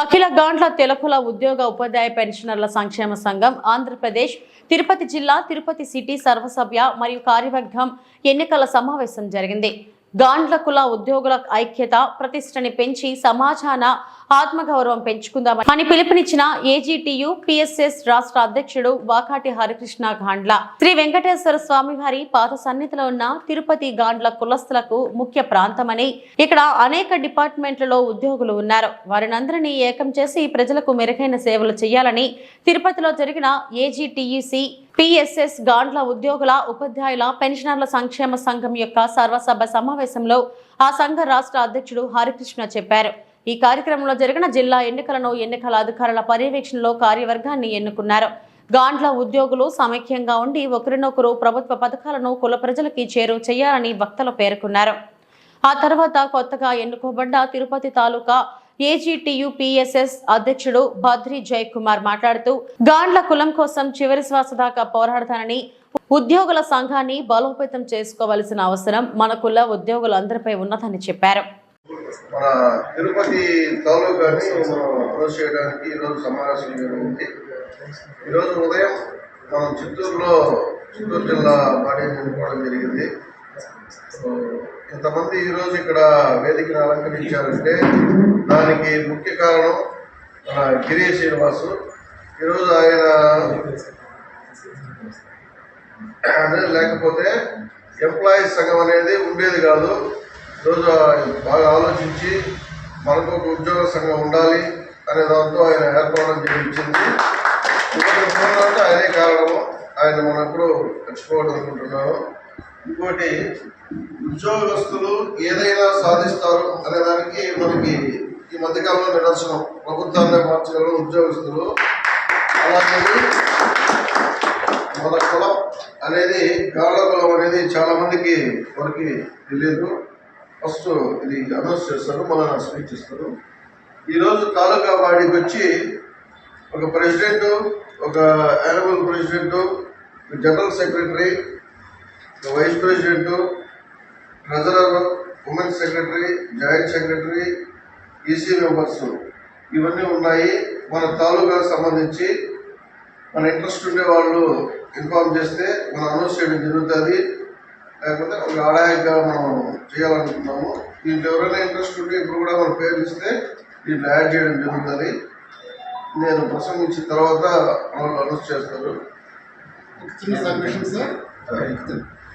అఖిల గాండ్ల తెలకుల ఉద్యోగ ఉపాధ్యాయ పెన్షనర్ల సంక్షేమ సంఘం ఆంధ్రప్రదేశ్ తిరుపతి జిల్లా తిరుపతి సిటీ సర్వసభ్య మరియు కార్యవర్గం ఎన్నికల సమావేశం జరిగింది. గాండ్ల కుల ఉద్యోగుల ఐక్యత ప్రతిష్టని పెంచి సమాజాన ఆత్మగౌరవం పెంచుకుందామని అని పిలుపునిచ్చిన ఏజీటీయు పిఎస్ఎస్ రాష్ట్ర అధ్యక్షుడు వాకాటి హరికృష్ణ గాండ్ల. శ్రీ వెంకటేశ్వర స్వామి వారి పాత సన్నిధిలో ఉన్న తిరుపతి గాండ్ల కులస్తులకు ముఖ్య ప్రాంతమని ఇక్కడ అనేక డిపార్ట్మెంట్లలో ఉద్యోగులు ఉన్నారు. వారినందరినీ ఏకం చేసి ప్రజలకు మెరుగైన సేవలు చేయాలని తిరుపతిలో జరిగిన ఏజీటీయూసీ పిఎస్ఎస్ గాండ్ల ఉద్యోగుల ఉపాధ్యాయుల పెన్షనర్ల సంక్షేమ సంఘం యొక్క సర్వసభ సమావేశంలో ఆ సంఘ రాష్ట్ర అధ్యక్షుడు హరికృష్ణ చెప్పారు. ఈ కార్యక్రమంలో జరిగిన జిల్లా ఎన్నికలను ఎన్నికల అధికారుల పర్యవేక్షణలో కార్యవర్గాన్ని ఎన్నుకున్నారు. గాండ్ల ఉద్యోగులు సమైక్యంగా ఉండి ఒకరినొకరు ప్రభుత్వ పథకాలను కుల ప్రజలకి చేరువ చేయాలని వక్తలు పేర్కొన్నారు. ఆ తర్వాత కొత్తగా ఎన్నుకోబడ్డ తిరుపతి తాలూకా ఏజీటీయూ పిఎస్ఎస్ అధ్యక్షుడు భద్రి జయ్ కుమార్ మాట్లాడుతూ గాండ్ల కులం కోసం చివరి శ్వాస దాకా పోరాడతానని ఉద్యోగుల సంఘాన్ని బలోపేతం చేసుకోవాల్సిన అవసరం మన కుల ఉద్యోగులందరిపై ఉన్నదని చెప్పారు. మన తిరుపతి తాలూకాని మనం చేయడానికి ఈరోజు సమావేశం జరిగింది. ఈరోజు ఉదయం మనం చిత్తూరులో చిత్తూరు జిల్లా బాడీ ఎన్నుకోవడం జరిగింది. ఇంతమంది ఈరోజు ఇక్కడ వేదికను అలంకరించారంటే దానికి ముఖ్య కారణం మన గిరీష్ శ్రీనివాసు. ఈరోజు ఆయన లేకపోతే ఎంప్లాయీస్ సంఘం అనేది ఉండేది కాదు. ఈరోజు బాగా ఆలోచించి మనకు ఒక ఉద్యోగ సంఘం ఉండాలి అనే దాంతో ఆయన ఏర్పాటు చేయించింది. ఇంకొకటి ఆయనే కారణము. ఆయన మనం ఎప్పుడు మర్చిపోవడం అనుకుంటున్నాను ఇంకోటి ఉద్యోగస్తులు ఏదైనా సాధిస్తారు అనే దానికి మనకి ఈ మధ్యకాలంలో నిదర్శనం ప్రభుత్వాన్ని మార్చగల ఉద్యోగస్తులు. అలాంటిది మన కులం అనేది గాళ్ళ కులం అనేది చాలా మందికి మనకి తెలియదు. ఫస్ట్ ఇది అనౌన్స్ చేస్తారు మన స్పీచ్ ఇస్తారు. ఈరోజు తాలూకా వాడికి వచ్చి ఒక ప్రెసిడెంట్ ఒక annual president general secretary vice president treasurer women secretary joint secretary EC members ఇవన్నీ ఉన్నాయి. మన తాలూకాకు సంబంధించి మన ఇంట్రెస్ట్ ఉండే వాళ్ళు ఇన్ఫార్మ్ చేస్తే మనం అనౌన్స్ చేయడం జరుగుతుంది. లేకపోతే ఒక ఆదాయంగా మనం చేయాలనుకుంటున్నాము. దీంట్లో ఎవరైనా ఇంట్రెస్ట్ ఉంటే ఇప్పుడు కూడా మన పేరు ఇస్తే దీంట్లో యాడ్ చేయడం జరుగుతుంది. నేను ప్రసంగించిన తర్వాత వాళ్ళు అనౌన్స్ చేస్తారు. సార్.